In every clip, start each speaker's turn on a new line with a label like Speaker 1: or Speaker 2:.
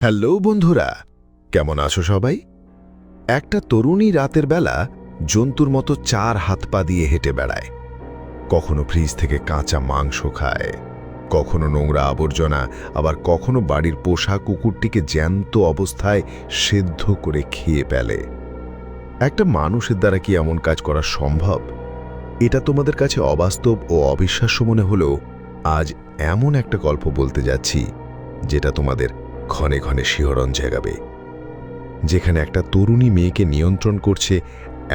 Speaker 1: Hello বন্ধুরা, কেমন আছো সবাই? একটা তরুণী রাতের বেলা জন্তুর মতো চার হাত পা দিয়ে হেঁটে বেড়ায়। কখনো ফ্রিজ থেকে কাঁচা মাংস খায়, কখনো নোংরা আবর্জনা, আবার কখনো বাড়ির পোষা কুকুরটিকে জ্যান্ত অবস্থায় সেদ্ধ করে খেয়ে ফেলে। একটা মানুষের দ্বারা কি এমন কাজ করা সম্ভব? এটা তোমাদের কাছে অবাস্তব ও অবিশ্বাস্য মনে হলেও আজ এমন একটা গল্প বলতে যাচ্ছি, যেটা তোমাদের ক্ষণে ক্ষণে শিহরণ জাগাবে, যেখানে একটা তরুণী মেয়েকে নিয়ন্ত্রণ করছে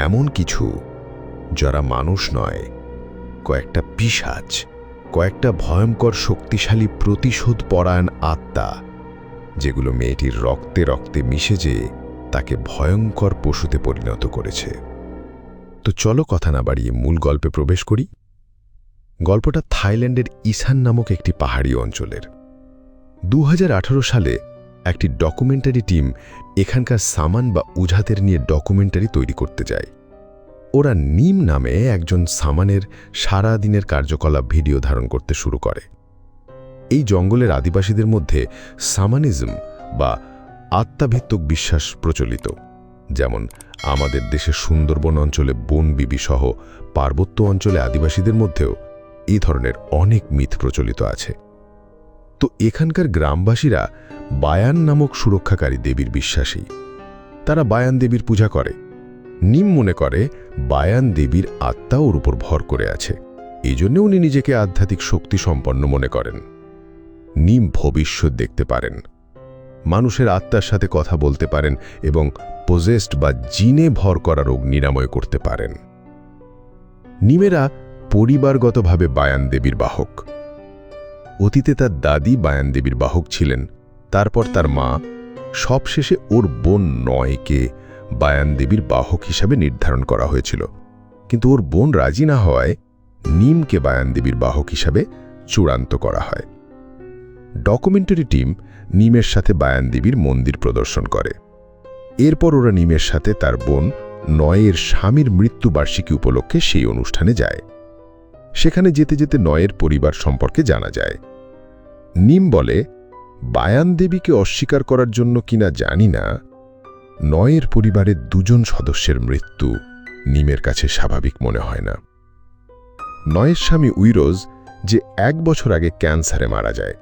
Speaker 1: এমন কিছু যারা মানুষ নয়, কয়েকটা পিসাজ কয়েকটা ভয়ঙ্কর শক্তিশালী প্রতিশোধ পরায়ণ আত্মা, যেগুলো মেয়েটির রক্তে রক্তে মিশে যেয়ে তাকে ভয়ঙ্কর পশুতে পরিণত করেছে। তো চলো কথা না বাড়িয়ে মূল গল্পে প্রবেশ করি। গল্পটা থাইল্যান্ডের ইসান নামক একটি পাহাড়ি অঞ্চলের। দু হাজার আঠারো সালে একটি ডকুমেন্টারি টিম এখানকার সামান বা উঝাতের নিয়ে ডকুমেন্টারি তৈরি করতে যায়। ওরা নিম নামে একজন সামানের সারা দিনের কার্যকলাপ ভিডিও ধারণ করতে শুরু করে। এই জঙ্গলের আদিবাসীদের মধ্যে সামানিজম বা আত্মাভিত্তক বিশ্বাস প্রচলিত, যেমন আমাদের দেশের সুন্দরবন অঞ্চলে বন বিবি সহ পার্বত্য অঞ্চলে আদিবাসীদের মধ্যেও এই ধরনের অনেক মিথ প্রচলিত আছে। তো এখানকার গ্রামবাসীরা বায়ান নামক সুরক্ষাকারী দেবীর বিশ্বাসী তারা বায়ান দেবীর পূজা করে। নিম মনে করে বায়ান দেবীর আত্মা ওর উপর ভর করে আছে। এই উনি নিজেকে আধ্যাত্মিক শক্তি সম্পন্ন মনে করেন। নিম ভবিষ্যৎ দেখতে পারেন। মানুষের আত্মার সাথে কথা বলতে পারেন এবং পোজেস্ট বা জিনে ভর করা রোগ নিরাময় করতে পারেন। নিমেরা পরিবারগতভাবে বায়ান দেবীর বাহক। অতীতে তার দাদি বায়ান দেবীর বাহক ছিলেন। তারপর তার মা, সবশেষে ওর বোন নয়কে বায়ান দেবীর বাহক হিসাবে নির্ধারণ করা হয়েছিল। কিন্তু ওর বোন রাজি না হওয়ায় নিমকে বায়ান দেবীর বাহক হিসাবে চূড়ান্ত করা হয়। ডকুমেন্টারি টিম নিমের সাথে বায়ান দেবীর মন্দির প্রদর্শন করে। এরপর ওরা নিমের সাথে তার বোন নয়ের স্বামীর মৃত্যুবার্ষিকী উপলক্ষে সেই অনুষ্ঠানে যায়। সেখানে যেতে যেতে নয়ের পরিবার সম্পর্কে জানা যায়। নিম বলে, বায়ান দেবীকে অস্বীকার করার জন্য কিনা জানি না, নয়ের পরিবারের দুজন সদস্যের মৃত্যু নিমের কাছে স্বাভাবিক মনে হয় না। নয়ের স্বামী উইরোজ যে এক বছর আগে ক্যান্সারে মারা যায়।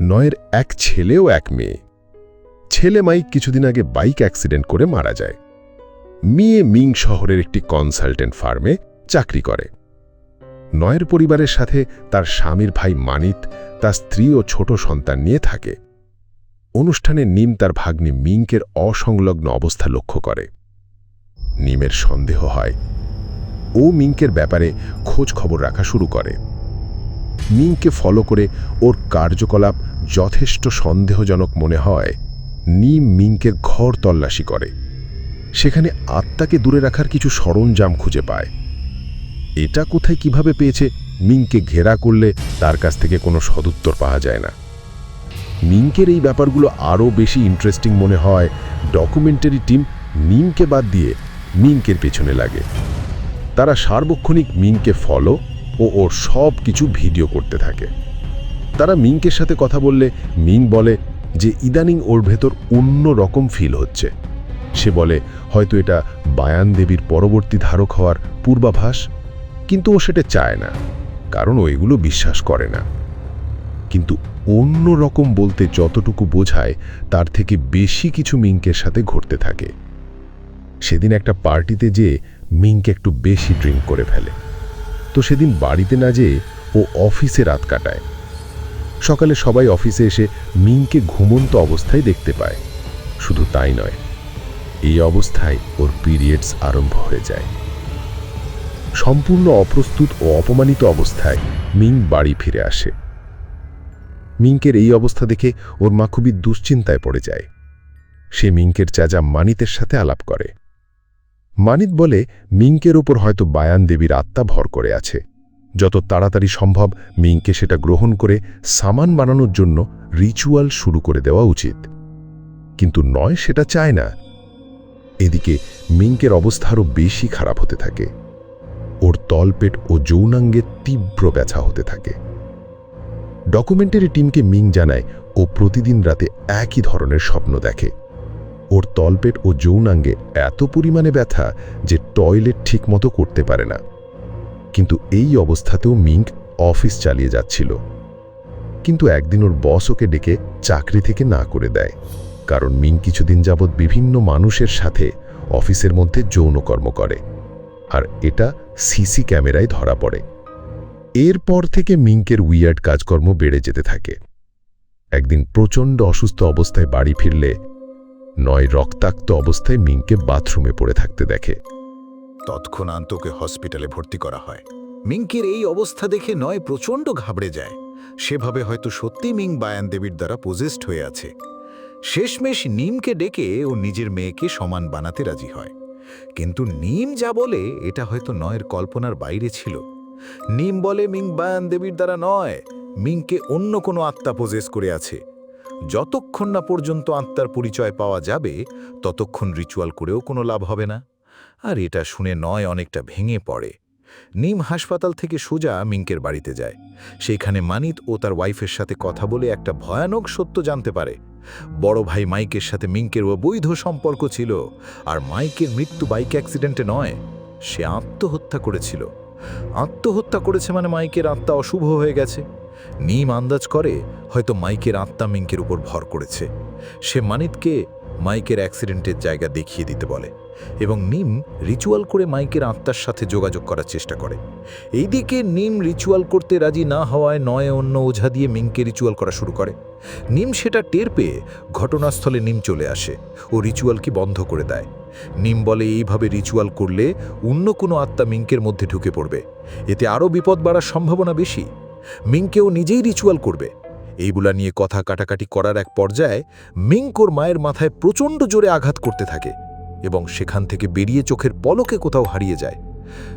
Speaker 1: নয়ের এক ছেলেও এক মেয়ে। ছেলে মাইক কিছুদিন আগে বাইক অ্যাক্সিডেন্ট করে মারা যায়। মেয়ে মিং শহরের একটি কনসালটেন্ট ফার্মে চাকরি করে। নয়ের পরিবারের সাথে তার স্বামীর ভাই মানিত তার স্ত্রী ও ছোট সন্তান নিয়ে থাকে। অনুষ্ঠানে নিম তার ভাগ্নি মিঙ্কের অসংলগ্ন অবস্থা লক্ষ্য করে। নিমের সন্দেহ হয়। ও মিঙ্কের ব্যাপারে খোঁজ খবর রাখা শুরু করে। মিংকে ফলো করে ওর কার্যকলাপ যথেষ্ট সন্দেহজনক মনে হয়। নিম মিংকের ঘর তল্লাশি করে। সেখানে আত্মাকে দূরে রাখার কিছু সরঞ্জাম খুঁজে পায়। এটা কোথায় কীভাবে পেয়েছে? মিংকে ঘেরা করলে তার কাছ থেকে কোনো সদুত্তর পাওয়া যায় না। মিংকের এই ব্যাপারগুলো আরও বেশি ইন্টারেস্টিং মনে হয়। ডকুমেন্টারি টিম নিমকে বাদ দিয়ে মিংকের পেছনে লাগে। তারা সার্বক্ষণিক মিংকে ফলো ও ওর সব কিছু ভিডিও করতে থাকে। তারা মিংকের সাথে কথা বললে মিং বলে যে ইদানিং ওর ভেতর অন্য রকম ফিল হচ্ছে। সে বলে, হয়তো এটা বায়ান দেবীর পরবর্তী ধারক হওয়ার পূর্বাভাস। কিন্তু ও সেটা চায় না, কারণ ও এগুলো বিশ্বাস করে না। কিন্তু অন্য রকম বলতে যতটুকু বোঝায়, তার থেকে বেশি কিছু মিঙ্কের সাথে ঘটতে থাকে। সেদিন একটা পার্টিতে যেয়ে মিঙ্ক একটু বেশি ড্রিঙ্ক করে ফেলে। তো সেদিন বাড়িতে না যেয়ে ও অফিসে রাত কাটায়। সকালে সবাই অফিসে এসে মিংকে ঘুমন্ত অবস্থায় দেখতে পায়। শুধু তাই নয়, এই অবস্থায় ওর পিরিয়ডস আরম্ভ হয়ে যায়। সম্পূর্ণ অপ্রস্তুত ও অপমানিত অবস্থায় মিং বাড়ি ফিরে আসে। মিঙ্কের এই অবস্থা দেখে ওর মা খুবই দুশ্চিন্তায় পড়ে যায়। সে মিঙ্কের চাচা মানিতের সাথে আলাপ করে। মানিত বলে মিঙ্কের ওপর হয়তো বায়ান দেবীর আত্মা ভর করে আছে। যত তাড়াতাড়ি সম্ভব মিংকে সেটা গ্রহণ করে সামান বানানোর জন্য রিচুয়াল শুরু করে দেওয়া উচিত। কিন্তু নয়, সেটা চায় না। এদিকে মিঙ্কের অবস্থা আরও বেশি খারাপ হতে থাকে। ওর তলপেট ও যৌনাঙ্গে তীব্র ব্যথা হতে থাকে। ডকুমেন্টারি টিমকে মিং জানায়, ও প্রতিদিন রাতে একই ধরনের স্বপ্ন দেখে। ওর তলপেট ও যৌনাঙ্গে এত পরিমাণে ব্যথা যে টয়লেট ঠিকমতো করতে পারে না। কিন্তু এই অবস্থাতেও মিঙ্ক অফিস চালিয়ে যাচ্ছিল। কিন্তু একদিন ওর বস ওকে ডেকে চাকরি থেকে না করে দেয়, কারণ মিং কিছুদিন যাবৎ বিভিন্ন মানুষের সাথে অফিসের মধ্যে যৌনকর্ম করে। আর এটা সিসি ক্যামেরায় ধরা পড়ে। এরপর থেকে মিঙ্কের উইয়ার্ড কাজকর্ম বেড়ে যেতে থাকে। একদিন প্রচণ্ড অসুস্থ অবস্থায় বাড়ি ফিরলে নয় রক্তাক্ত অবস্থায় মিংকে বাথরুমে পড়ে থাকতে দেখে।
Speaker 2: তৎক্ষণাৎ ওকে হসপিটালে ভর্তি করা হয়। মিঙ্কের এই অবস্থা দেখে নয় প্রচণ্ড ঘাবড়ে যায়। সেভাবে হয়তো সত্যি মিং বায়ান দেবীর দ্বারা পজেস্ট হয়ে আছে। শেষমেশ নিমকে ডেকে ও নিজের মেয়েকে সমান বানাতে রাজি হয়। কিন্তু নিম যা বলে, এটা হয়তো নয়ের কল্পনার বাইরে ছিল। নিম বলে মিং বায়ান দেবীর দ্বারা নয়, মিংকে অন্য কোনো আত্মা পোজেস করে আছে। যতক্ষণ না পর্যন্ত আত্মার পরিচয় পাওয়া যাবে, ততক্ষণ রিচুয়াল করেও কোনো লাভ হবে না। আর এটা শুনে নয় অনেকটা ভেঙে পড়ে। নিম হাসপাতাল থেকে সোজা মিঙ্কের বাড়িতে যায়। সেইখানে মানিত ও তার ওয়াইফের সাথে কথা বলে একটা ভয়ানক সত্য জানতে পারে। বড় ভাই মাইকের সাথে মিঙ্কের অবৈধ সম্পর্ক ছিল, আর মাইকের মৃত্যু বাইক অ্যাক্সিডেন্টে নয়, সে আত্মহত্যা করেছিল। আত্মহত্যা করেছে মানে মাইকের আত্মা অশুভ হয়ে গেছে। নিম আন্দাজ করে হয়তো মাইকের আত্মা মিঙ্কের উপর ভর করেছে। সে মানিতকে মাইকের অ্যাক্সিডেন্টের জায়গা দেখিয়ে দিতে বলে এবং নিম রিচুয়াল করে মাইকের আত্মার সাথে যোগাযোগ করার চেষ্টা করে। এইদিকে নিম রিচুয়াল করতে রাজি না হওয়ায় নয় অন্য ওঝা দিয়ে মিংকে রিচুয়াল করা শুরু করে। নিম সেটা টের পেয়ে ঘটনাস্থলে নিম চলে আসে ও রিচুয়ালকে বন্ধ করে দেয়। নিম বলে, এইভাবে রিচুয়াল করলে অন্য কোনো আত্মা মিঙ্কের মধ্যে ঢুকে পড়বে। এতে আরও বিপদ বাড়ার সম্ভাবনা বেশি। মিংকেও নিজেই রিচুয়াল করবে। এইগুলা নিয়ে কথা কাটাকাটি করার এক পর্যায়ে মিঙ্কোর মায়ের মাথায় প্রচণ্ড জোরে আঘাত করতে থাকে এবং সেখান থেকে বেরিয়ে চোখের পলকে কোথাও হারিয়ে যায়।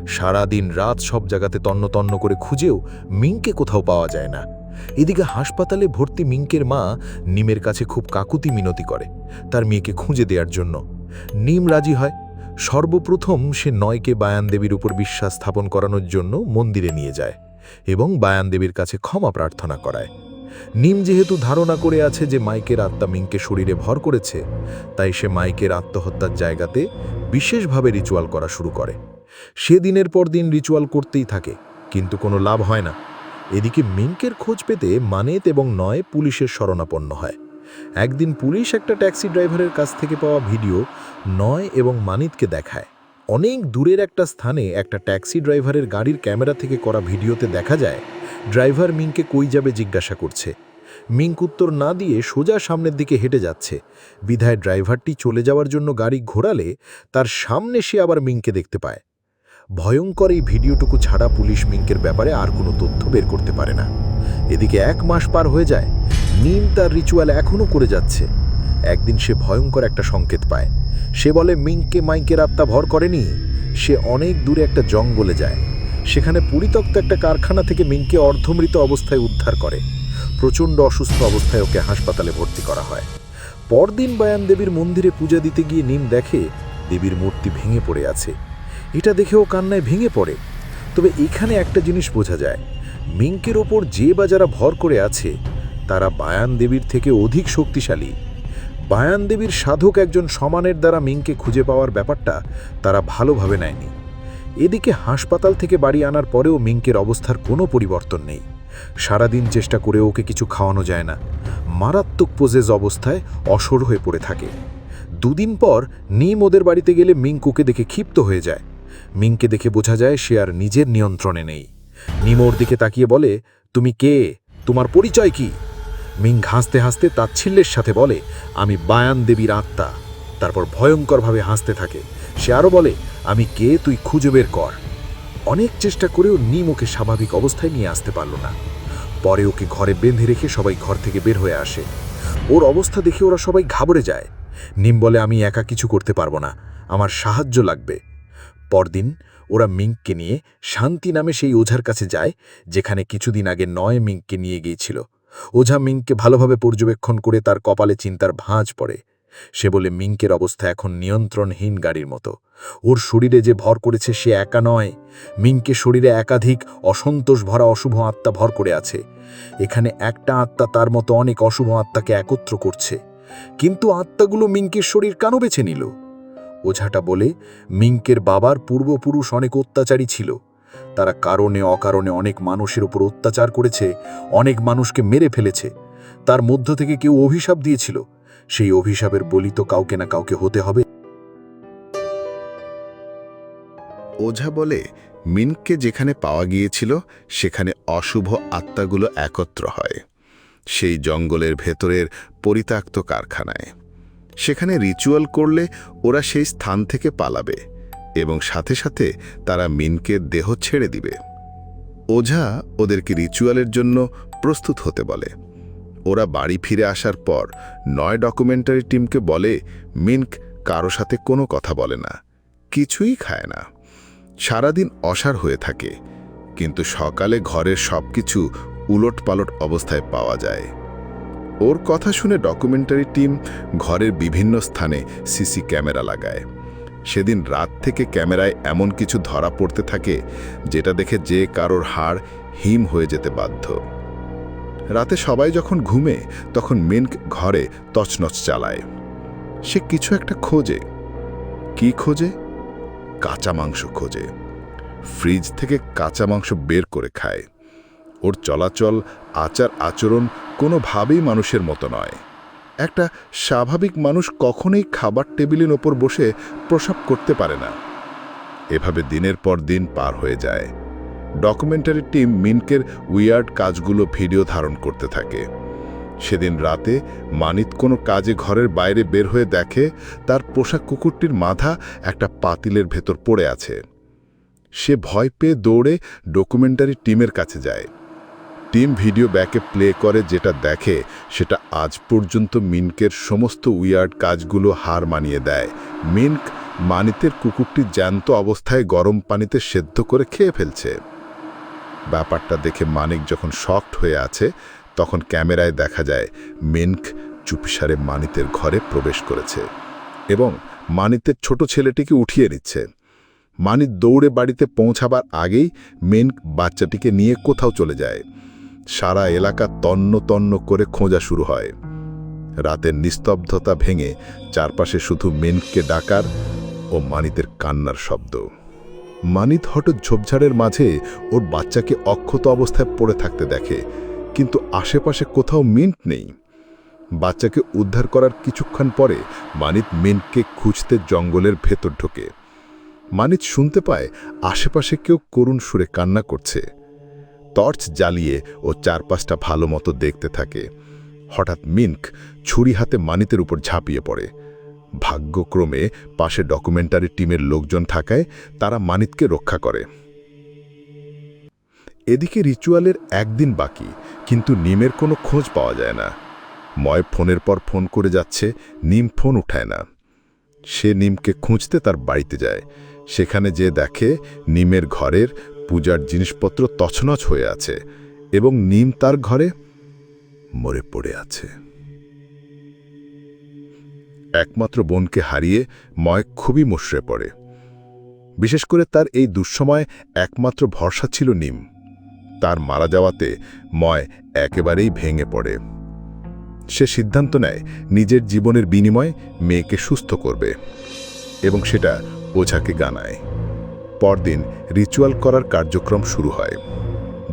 Speaker 2: সারা দিন রাত সব জায়গাতে তন্ন করে খুঁজেও মিঙ্কে কোথাও পাওয়া যায় না। এদিকে হাসপাতালে ভর্তি মিঙ্কের মা নিমের কাছে খুব কাকুতি মিনতি করে, তার মেয়েকে খুঁজে দেওয়ার জন্য। নিম রাজি হয়। সর্বপ্রথম সে নয়কে বায়ান দেবীর উপর বিশ্বাস স্থাপন করানোর জন্য মন্দিরে নিয়ে যায় এবং বায়ান দেবীর কাছে ক্ষমা প্রার্থনা করায়। নিম যেহেতু ধারণা করে আছে যে মাইকের আত্মা মিংকে শরীরে ভর করেছে, তাই সে মাইকের আত্মহত্যার জায়গাতে বিশেষভাবে রিচুয়াল করা শুরু করে। সে দিনের পর দিন রিচুয়াল করতেই থাকে, কিন্তু কোনো লাভ হয় না। এদিকে মিঙ্কের খোঁজ পেতে মানেত এবং নয় পুলিশের শরণাপন্ন হয়। একদিন পুলিশ একটা ট্যাক্সি ড্রাইভারের কাছ থেকে পাওয়া ভিডিও নয় এবং মানিতকে দেখায়। অনেক দূরের একটা স্থানে একটা ট্যাক্সি ড্রাইভারের গাড়ির ক্যামেরা থেকে করা ভিডিওতে দেখা যায় ড্রাইভার মিংকে কই যাবে জিজ্ঞাসা করছে। মিঙ্ক উত্তর না দিয়ে সোজা সামনের দিকে হেঁটে যাচ্ছে। বিধায় ড্রাইভারটি চলে যাওয়ার জন্য গাড়ি ঘোরালে তার সামনে সে আবার মিংকে দেখতে পায়। ভয়ঙ্কর এই ভিডিওটুকু ছাড়া পুলিশ মিঙ্কের ব্যাপারে আর কোনো তথ্য বের করতে পারে না। এদিকে এক মাস পার হয়ে যায়। নিম তার রিচুয়াল এখনও করে যাচ্ছে। একদিন সে ভয়ঙ্কর একটা সংকেত পায়। সে বলে মিঙ্ককে মাইকের আত্মা ভর করেনি। সে অনেক দূরে একটা জঙ্গলে যায়। সেখানে পরিত্যক্ত একটা কারখানা থেকে মিংকে অর্ধমৃত অবস্থায় উদ্ধার করে। প্রচণ্ড অসুস্থ অবস্থায় ওকে হাসপাতালে ভর্তি করা হয়। পরদিন বায়ান দেবীর মন্দিরে পূজা দিতে গিয়ে নিম দেখে দেবীর মূর্তি ভেঙে পড়ে আছে। এটা দেখেও কান্নায় ভেঙে পড়ে। তবে এখানে একটা জিনিস বোঝা যায় মিঙ্কের ওপর যে বা যারা ভর করে আছে, তারা বায়ান দেবীর থেকে অধিক শক্তিশালী। বায়ান দেবীর সাধক একজন সমানের দ্বারা মিংকে খুঁজে পাওয়ার ব্যাপারটা তারা ভালোভাবে নেয়নি। এদিকে হাসপাতাল থেকে বাড়ি আনার পরেও মিঙ্কের অবস্থার কোনো পরিবর্তন নেই। সারাদিন চেষ্টা করে ওকে কিছু খাওয়ানো যায় না। মারাত্মক পোজেজ অবস্থায় অসর হয়ে পড়ে থাকে। দুদিন পর নিম ওদের বাড়িতে গেলে মিঙ্ক ওকে দেখে ক্ষিপ্ত হয়ে যায়। মিংকে দেখে বোঝা যায় সে আর নিজের নিয়ন্ত্রণে নেই। নিম ওর দিকে তাকিয়ে বলে, তুমি কে? তোমার পরিচয় কি? মিং হাসতে হাসতে তাচ্ছিল্যের সাথে বলে, আমি বায়ান দেবীর আত্মা। তারপর ভয়ঙ্করভাবে হাসতে থাকে। সে আরও বলে, আমি কে, তুই খুঁজে বের কর। অনেক চেষ্টা করেও নিম ওকে স্বাভাবিক অবস্থায় নিয়ে আসতে পারল না। পরে ওকে ঘরে বেঁধে রেখে সবাই ঘর থেকে বের হয়ে আসে। ওর অবস্থা দেখে ওরা সবাই ঘাবড়ে যায়। নিম বলে, আমি একা কিছু করতে পারব না। আমার সাহায্য লাগবে। পরদিন ওরা মিঙ্ককে নিয়ে শান্তি নামে সেই ওঝার কাছে যায়, যেখানে কিছুদিন আগে নয় মিঙ্ককে নিয়ে গিয়েছিল। ওঝা মিঙ্ককে ভালোভাবে পর্যবেক্ষণ করে তার কপালে চিন্তার ভাঁজ পড়ে।
Speaker 3: সে বলে মিঙ্কের অবস্থা এখন নিয়ন্ত্রণহীন গাড়ির মতো। ওর শরীরে যে ভর করেছে সে একা নয়। মিঙ্কে শরীরে একাধিক অসন্তোষ ভরা অশুভ আত্মা ভর করে আছে। এখানে একটা আত্মা তার মতো অনেক অশুভ আত্মাকে একত্র করছে। কিন্তু আত্মাগুলো মিঙ্কের শরীর কেন বেছে নিল? ওঝাটা বলে মিঙ্কের বাবার পূর্বপুরুষ অনেক অত্যাচারী ছিল। তারা কারণে অকারণে অনেক মানুষের উপর অত্যাচার করেছে, অনেক মানুষকে মেরে ফেলেছে। তার মধ্য থেকে কেউ অভিশাপ দিয়েছিল। সেই অভিশাপের বলি তো কাউকে না কাউকে হতে হবে।
Speaker 2: ওঝা বলে, মিনকে যেখানে পাওয়া গিয়েছিল, সেখানে অশুভ আত্মাগুলো একত্র হয়। সেই জঙ্গলের ভেতরের পরিত্যক্ত কারখানায়। সেখানে রিচুয়াল করলে ওরা সেই স্থান থেকে পালাবে এবং সাথে সাথে তারা মিনকের দেহ ছেড়ে দিবে। ওঝা ওদেরকে রিচুয়ালের জন্য প্রস্তুত হতে বলে। ওরা বাড়ি ফিরে আসার পর নয় ডকুমেন্টারি টিমকে বলে, মিনক কারও সাথে কোনো কথা বলে না। কিছুই খায় না। সারাদিন অসার হয়ে থাকে। কিন্তু সকালে ঘরের সব সবকিছু উলটপালট অবস্থায় পাওয়া যায়। ওর কথা শুনে ডকুমেন্টারি টিম ঘরের বিভিন্ন স্থানে সিসি ক্যামেরা লাগায়। সেদিন রাত থেকে ক্যামেরায় এমন কিছু ধরা পড়তে থাকে, যেটা দেখে যে কারোর হাড় হিম হয়ে যেতে বাধ্য। রাতে সবাই যখন ঘুমে, তখন মিনক ঘরে তছনছ চালায়। সে কিছু একটা খোঁজে। কি খোঁজে? কাঁচা মাংস খোঁজে। ফ্রিজ থেকে কাঁচা মাংস বের করে খায়। ওর চলাচল, আচার, আচরণ কোনোভাবেই মানুষের মতো নয়। একটা স্বাভাবিক মানুষ কখনোই খাবার টেবিলের ওপর বসে প্রসাব করতে পারে না। এভাবে দিনের পর দিন পার হয়ে যায়। ডকুমেন্টারি টিম মিনকের উইয়ার্ড কাজগুলো ভিডিও ধারণ করতে থাকে। সেদিন রাতে মানিত কোনো কাজে ঘরের বাইরে বের হয়ে দেখে তার পোষা কুকুরটির মাথা একটা পাতিলের ভেতর পড়ে আছে। সে ভয় পেয়ে দৌড়ে ডকুমেন্টারি টিমের কাছে যায়। টিম ভিডিও ব্যাকে প্লে করে যেটা দেখে সেটা আজ পর্যন্ত মিনকের সমস্ত উইয়ার্ড কাজগুলো হার মানিয়ে দেয়। মিনক মানিতের কুকুরটি জ্যান্ত অবস্থায় গরম পানিতে সেদ্ধ করে খেয়ে ফেলছে। ব্যাপারটা দেখে মানিক যখন শক্ট হয়ে আছে, তখন ক্যামেরায় দেখা যায় মিনক চুপিসারে মানিতের ঘরে প্রবেশ করেছে এবং মানিতের ছোট ছেলেটিকে উঠিয়ে নিচ্ছে। মানিত দৌড়ে বাড়িতে পৌঁছাবার আগেই মিনক বাচ্চাটিকে নিয়ে কোথাও চলে যায়। সারা এলাকা তন্ন তন্ন করে খোঁজা শুরু হয়। রাতের নিস্তব্ধতা ভেঙে চারপাশে শুধু মিনককে ডাকার ও মানিতের কান্নার শব্দ। মানিত হঠাৎ ঝোপঝাড়ের মাঝে ওর বাচ্চাকে অক্ষত অবস্থায় পড়ে থাকতে দেখে, কিন্তু আশেপাশে কোথাও মিন্ট নেই। বাচ্চাকে উদ্ধার করার কিছুক্ষণ পরে মানিত মিন্টকে খুঁজতে জঙ্গলের ভেতর ঢোকে। মানিত শুনতে পায় আশেপাশে কেউ করুণ সুরে কান্না করছে। টর্চ জ্বালিয়ে ও চারপাশটা ভালো মতো দেখতে থাকে। হঠাৎ মিনক ছুরি হাতে মানিতের উপর ঝাঁপিয়ে পড়ে। ভাগ্যক্রমে পাশে ডকুমেন্টারি টিমের লোকজন থাকায় তারা মানিতকে রক্ষা করে। এদিকে রিচুয়ালের একদিন বাকি, কিন্তু নিমের কোনো খোঁজ পাওয়া যায় না। ময় ফোনের পর ফোন করে যাচ্ছে, নিম ফোন উঠায় না। সে নিমকে খুঁজতে তার বাড়িতে যায়। সেখানে যে দেখে নিমের ঘরের পূজার জিনিসপত্র তছনছ হয়ে আছে এবং নিম তার ঘরে মরে পড়ে আছে। একমাত্র বোনকে হারিয়ে ময় খুবই মুশড়ে পড়ে। বিশেষ করে তার এই দুঃসময় একমাত্র ভরসা ছিল নিম। তার মারা যাওয়াতে ময় একেবারেই ভেঙে পড়ে। সে সিদ্ধান্ত নেয় নিজের জীবনের বিনিময়ে মেয়েকে সুস্থ করবে এবং সেটা ওঝাকে গানায়। পরদিন রিচুয়াল করার কার্যক্রম শুরু হয়।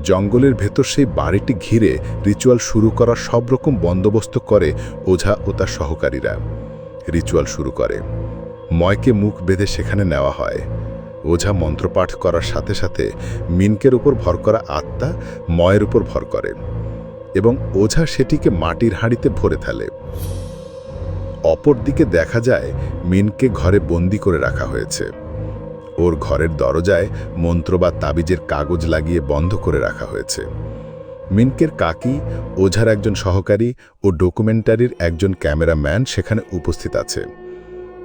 Speaker 2: জঙ্গলের ভেতর সেই বাড়িটি ঘিরে রিচুয়াল শুরু করার সব রকম বন্দোবস্ত করে ওঝা ও তার সহকারীরা। রিচুয়াল শুরু করে। ময়কে মুখ বেঁধে সেখানে নেওয়া হয়। ওঝা মন্ত্রপাঠ করার সাথে সাথে মিনকের উপর ভর করা আত্মা ময়ের উপর ভর করে এবং ওঝা সেটিকে মাটির হাঁড়িতে ভরে ফেলে। অপরদিকে দেখা যায়, মিনকে ঘরে বন্দি করে রাখা হয়েছে। ওর ঘরের দরজায় মন্ত্র বা তাবিজের কাগজ লাগিয়ে বন্ধ করে রাখা হয়েছে। মিনকের কাকি, ওঝার একজন সহকারী ও ডকুমেন্টারির একজন ক্যামেরাম্যান সেখানে উপস্থিত আছে।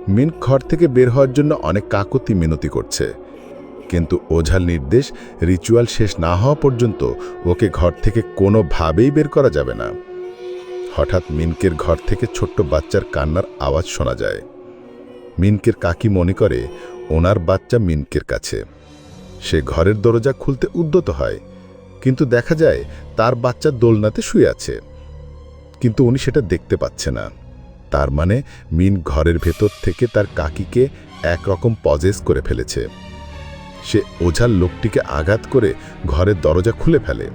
Speaker 2: মিনক ঘর থেকে বের হওয়ার জন্য অনেক কাকতি মিনতি করছে। কিন্তু ওঝার নির্দেশ রিচুয়াল শেষ না হওয়া পর্যন্ত ওকে ঘর থেকে কোনোভাবেই বের করা যাবে না। হঠাৎ মিনকের ঘর থেকে ছোট্ট বাচ্চার কান্নার আওয়াজ শোনা যায়। মিনকের কাকি মনে করে, ওনার বাচ্চা মিনকের কাছে। সে ঘরের দরজা খুলতে উদ্যত হয়। কিন্তু দেখা যায় তার বাচ্চা দোলনাতে শুয়ে আছে। কিন্তু উনি সেটা দেখতে পাচ্ছে না। তার মানে মিন ঘরের ভেতর থেকে তার কাকিকে একরকম পজেস করে ফেলেছে। সে ওঝার লোকটিকে আঘাত করে ঘরের দরজা খুলে ফেলে।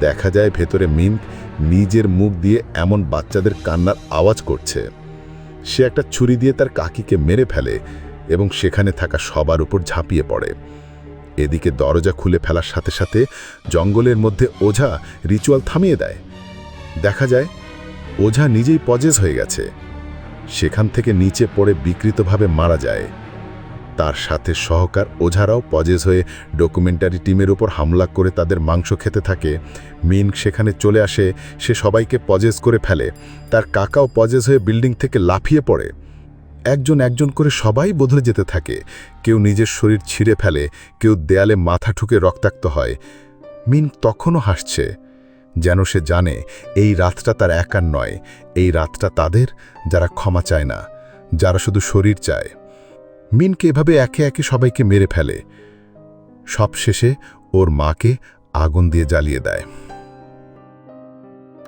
Speaker 2: দেখা যায় ভেতরে মিন নিজের মুখ দিয়ে এমন বাচ্চাদের কান্নার আওয়াজ করছে। সে একটা ছুরি দিয়ে তার কাকিকে মেরে ফেলে এবং সেখানে থাকা সবার উপর ঝাঁপিয়ে পড়ে। এদিকে দরজা খুলে ফেলার সাথে সাথে জঙ্গলের মধ্যে ওঝা রিচুয়াল থামিয়ে দেয়। দেখা যায়, ওঝা নিজেই পজেস হয়ে গেছে। সেখান থেকে নিচে পড়ে বিকৃতভাবে মারা যায়। তার সাথে সহকার ওঝারাও পজেস হয়ে ডকুমেন্টারি টিমের উপর হামলা করে তাদের মাংস খেতে থাকে। মিন সেখানে চলে আসে, সে সবাইকে পজেস করে ফেলে। তার কাকাও পজেস হয়ে বিল্ডিং থেকে লাফিয়ে পড়ে। একজন একজন করে সবাই বদলে যেতে থাকে। কেউ নিজের শরীর ছিঁড়ে ফেলে, কেউ দেয়ালে মাথা ঠুকে রক্তাক্ত হয়। মিন তখনও হাসছে, যেন সে জানে এই রাতটা তার একার নয়, এই রাতটা তাদের যারা ক্ষমা চায় না, যারা শুধু শরীর চায়। মিনকে এভাবে একে একে সবাইকে মেরে ফেলে। সবশেষে ওর মাকে আগুন দিয়ে জ্বালিয়ে দেয়।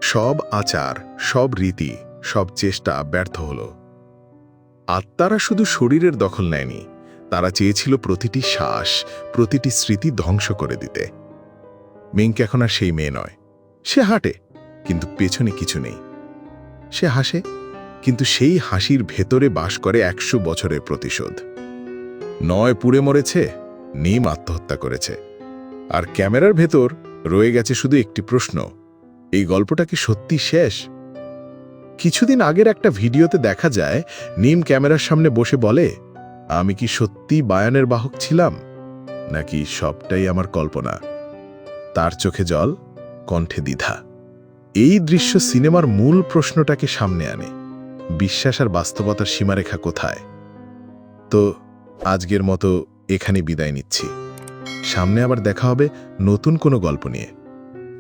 Speaker 4: সব আচার, সব রীতি, সব চেষ্টা ব্যর্থ হল। আত্মারা শুধু শরীরের দখল নেয়নি, তারা চেয়েছিল প্রতিটি শ্বাস, প্রতিটি স্মৃতি ধ্বংস করে দিতে। মিঙ্ক এখন আর সেই মেয়ে নয়। সে হাঁটে, কিন্তু পেছনে কিছু নেই। সে হাসে, কিন্তু সেই হাসির ভেতরে বাস করে একশো বছরের প্রতিশোধ। নয় পুড়ে মরেছে, নিম আত্মহত্যা করেছে। আর ক্যামেরার ভেতর রয়ে গেছে শুধু একটি প্রশ্ন, এই গল্পটা কি সত্যি শেষ? কিছুদিন আগের একটা ভিডিওতে দেখা যায়, নিম ক্যামেরার সামনে বসে বলে, আমি কি সত্যি বায়ানের বাহক ছিলাম? নাকি সবটাই আমার কল্পনা? তার চোখে জল, কণ্ঠে দ্বিধা। এই দৃশ্য সিনেমার মূল প্রশ্নটাকে সামনে আনে। বিশ্বাস আর বাস্তবতার সীমারেখা কোথায়? তো, আজকের মতো এখানে বিদায় নিচ্ছি। সামনে আবার দেখা হবে নতুন কোনো গল্প নিয়ে।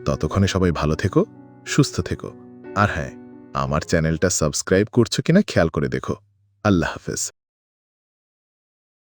Speaker 4: ততক্ষণে সবাই ভালো থেকো, সুস্থ থেকো। আর হ্যাঁ আমার চ্যানেলটা সাবস্ক্রাইব করছ কিনা খেয়াল করে দেখো। আল্লাহ হাফেজ।